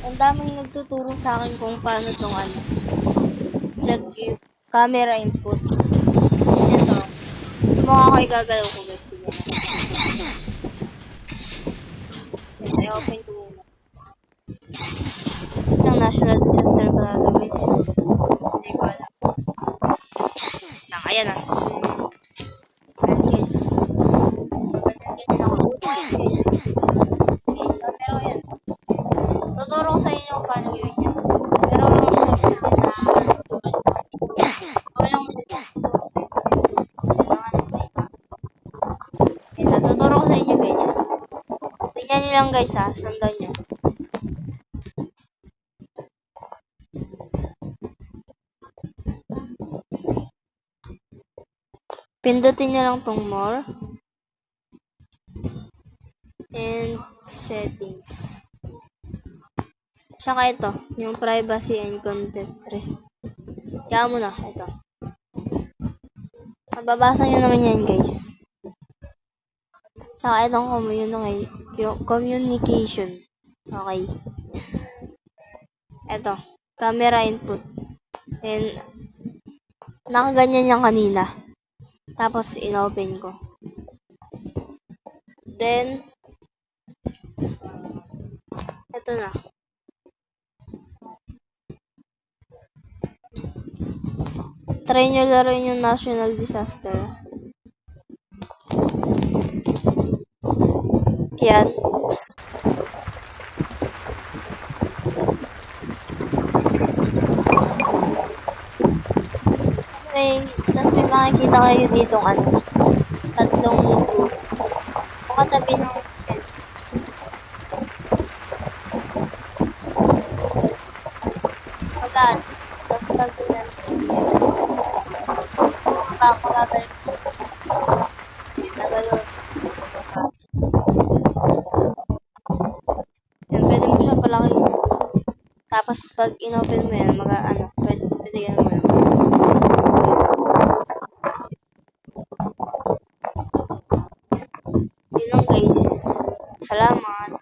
ang daming nagtuturo sa akin kung paano tong ano. Yung camera input. Ito. Ito mga ako igagalaw ko guys. Tignan i-open ko muna. Itong national disaster pala ito guys. Hindi ko alam. Lang, ayan na. Ayan guys. Ayan guys. Kung paano gawin yan. Pero sabi sa akin na okay lang tuturo sa guys. Kailangan ng may tuturo ko sa inyo guys. Tingnan nyo lang guys ha, sundan nyo. Pindutin nyo lang tong more. And settings. Tsaka ito, yung privacy and content. Res- Kaya mo na, ito. Mababasa nyo naman yan, guys. Tsaka itong communi- communication. Okay. Ito, camera input. And, nakaganyan yan kanina. Tapos, in-open ko. Then, ito na. Try nyo laruin yung national disaster. Yan. May, tapos may makikita kayo dito ano, tatlong. Katabi ng Pagkat, tapos pag makabalik ko. Tagalog. Yan, pwede mo siya palaki. Tapos pag inopen mo yan, mga ano, pwede, pwede yan mo yan. Yun lang guys. Salamat.